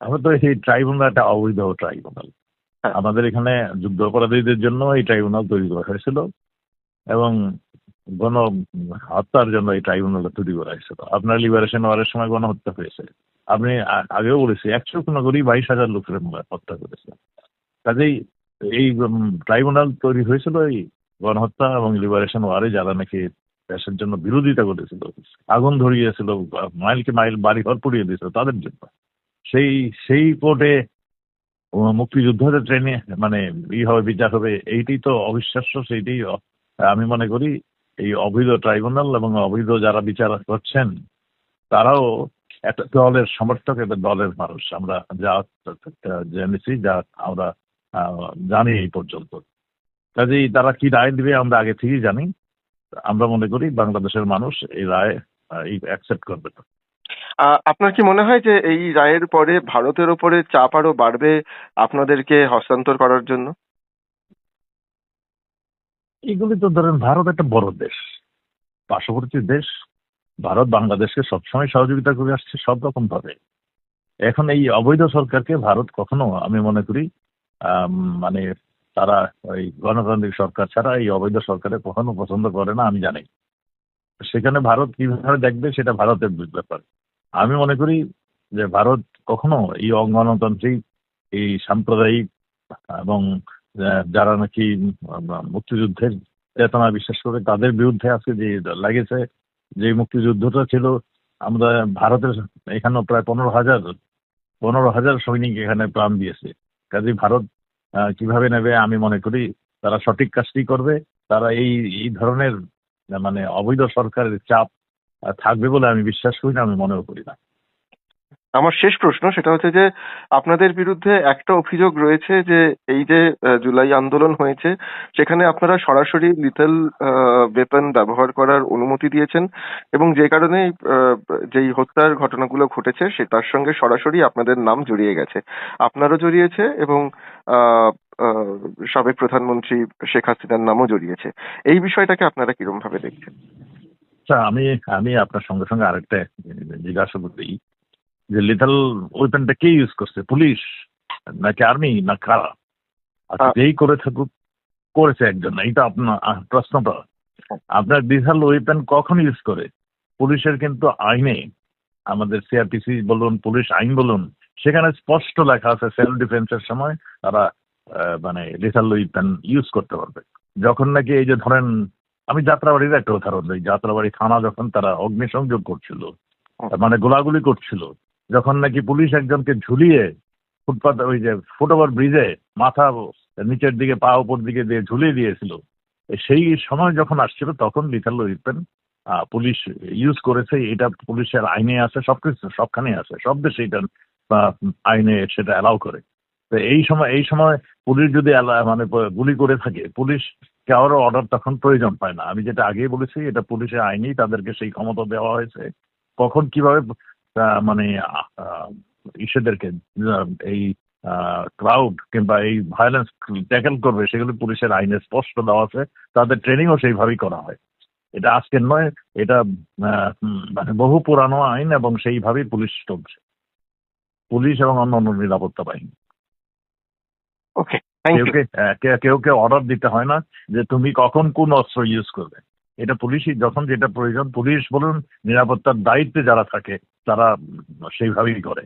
আমরা তো এই ট্রাইব্যুনাল একটা অবৈধ ট্রাইব্যুনাল। হ্যাঁ। আমাদের এখানে যুদ্ধ অপরাধীদের জন্য এই ট্রাইব্যুনাল তৈরি করা হয়েছিল এবং গণ হত্যার জন্য এই ট্রাইব্যুনালটা তৈরি করা হয়েছিল। আপনার লিবারেশন ওয়ারের সময় গণহত্যা হয়েছে। আপনি আগেও বলেছি একশো করেই বাইশ হাজার লোকের হত্যা করেছে। কাজেই এই ট্রাইব্যুনাল তৈরি হয়েছিল এই গণহত্যা এবং লিবারেশন ওয়ারে যারা নাকি দেশের জন্য বিরোধিতা করেছিল আগুন ধরিয়েছিল মাইলকে মাইল বাড়ি ঘর পুড়িয়ে দিয়েছিল তাদের জন্য। সেই সেই কোর্টে মুক্তিযুদ্ধদের ট্রেনে মানে ই হবে, বিচার হবে, এইটাই তো অবিশ্বাস্য, সেইটাই আমি মনে করি এই অবৈধ ট্রাইব্যুনাল এবং অবৈধ যারা বিচার করছেন, তারাও একটা দলের সমর্থক, একটা দলের মানুষ। আমরা যা জেনেছি, যা আমরা জানি এই পর্যন্ত। কাজেই তারা কি রায় দিবে, আমরা আগে থেকেই জানি। আমরা মনে করি বাংলাদেশের মানুষ এই রায় অ্যাকসেপ্ট করবে না। আপনার কি মনে হয় যে এই রায়ের পরে ভারতের ওপরে চাপ আরও বাড়বে আপনাদেরকে হস্তান্তর করার জন্য? এগুলি তো ধরেন ভারত একটা বড় দেশ, পার্শ্ববর্তী দেশ। ভারত বাংলাদেশকে সবসময় সহযোগিতা করে আসছে সব রকম ভাবে এখন এই অবৈধ সরকারকে ভারত কখনো, আমি মনে করি মানে তারা ওই গণতান্ত্রিক সরকার ছাড়া এই অবৈধ সরকারে কখনো পছন্দ করে না, আমি জানি। সেখানে ভারত কীভাবে দেখবে সেটা ভারতের ব্যাপার। আমি মনে করি যে ভারত কখনো এই অগণতান্ত্রিক এই সাম্প্রদায়িক এবং যারা নাকি মুক্তিযুদ্ধের চেতনা বিশ্বাস করে তাদের বিরুদ্ধে আজকে যে লাগেছে যে মুক্তিযুদ্ধটা ছিল, আমরা ভারতের এখানেও প্রায় পনেরো হাজার পনেরো হাজার সৈনিক এখানে প্রাণ দিয়েছে। কাজে ভারত কীভাবে নেবে আমি মনে করি তারা সঠিক কাজটি করবে। তারা এই এই ধরনের মানে অবৈধ সরকারের চাপ থাকবে বলে আমি বিশ্বাস করি না, আমি মনেও করি না। আমার শেষ প্রশ্ন সেটা হচ্ছে যে, আপনাদের বিরুদ্ধে একটা অভিযোগ রয়েছে যে, এই যে জুলাই আন্দোলন হয়েছে, সেখানে আপনারা সরাসরি লিথেল ওয়েপন ব্যবহার করার অনুমতি দিয়েছেন এবং যে কারণে যেই হত্যার ঘটনাগুলো ঘটেছে, সে তার সঙ্গে সরাসরি আপনাদের নাম জড়িয়ে গেছে। আপনারও জড়িয়েছে এবং সাবেক প্রধানমন্ত্রী শেখ হাসিনার নামও জড়িয়েছে। এই বিষয়টাকে আপনারা কিরম ভাবে দেখছেন? আচ্ছা আমি আমি আপনার সঙ্গে সঙ্গে আরেকটা জিজ্ঞাসা করতে যে লিথাল ওয়েপনটা কে ইউজ করছে পুলিশ নাকি আর্মি না কারা? আচ্ছা যেই করে থাকুক করেছে একজন এইটা আপনার প্রশ্নটা। আপনার লিথাল ওয়েপন কখন ইউজ করে? পুলিশের কিন্তু আইনে আমাদের সিআরপিসি বলুন পুলিশ আইন বলুন সেখানে স্পষ্ট লেখা আছে সেলফ ডিফেন্সের সময় তারা আহ, মানে লিথাল ওয়েপন ইউজ করতে পারবে। যখন নাকি এই যে ধরেন আমি যাত্রাবাড়ির একটা উদাহরণ দিই। যাত্রাবাড়ি থানা যখন তারা অগ্নিসংযোগ করছিল মানে গোলাগুলি করছিল, যখন নাকি পুলিশ একজনকে ঝুলিয়ে ফুটপাত ওই যে ফুটওভার ব্রিজে মাথা নিচের দিকে পা উপর দিকে দিয়ে ঝুলিয়ে দিয়েছিল, সেই সময় যখন আসছিল তখন লিথাল ওয়েপেন পুলিশ ইউজ করেছে, এটা পুলিশের আইনে আছে সবকিছু সবখানে আছে, সব দেশে এটা আইনে সেটা অ্যালাউ করে। তো এই সময় এই সময় পুলিশ যদি মানে গুলি করে থাকে, পুলিশ কারও অর্ডার তখন প্রয়োজন পায় না। আমি যেটা আগেই বলেছি, এটা পুলিশের আইনেই তাদেরকে সেই ক্ষমতা দেওয়া হয়েছে। কখন কীভাবে মানে ইসেদেরকে এই ক্রাউড কিংবা এই ভায়োলেন্স ট্যাকেল করবে, সেগুলো পুলিশের আইনে স্পষ্ট দেওয়া আছে। তাদের ট্রেনিংও সেইভাবেই করা হয়। এটা আজকের নয়, এটা মানে বহু পুরানো আইন এবং সেইভাবেই পুলিশ চলছে। পুলিশ এবং অন্য অন্য নিরাপত্তা বাহিনী। কেউ কেউ অর্ডার দিতে হয় না যে তুমি কখন কোন অস্ত্র ইউজ করবে। এটা পুলিশই, যখন যেটা প্রয়োজন, পুলিশ বলুন, নিরাপত্তার দায়িত্বে যারা থাকে, তারা সেইভাবেই করে।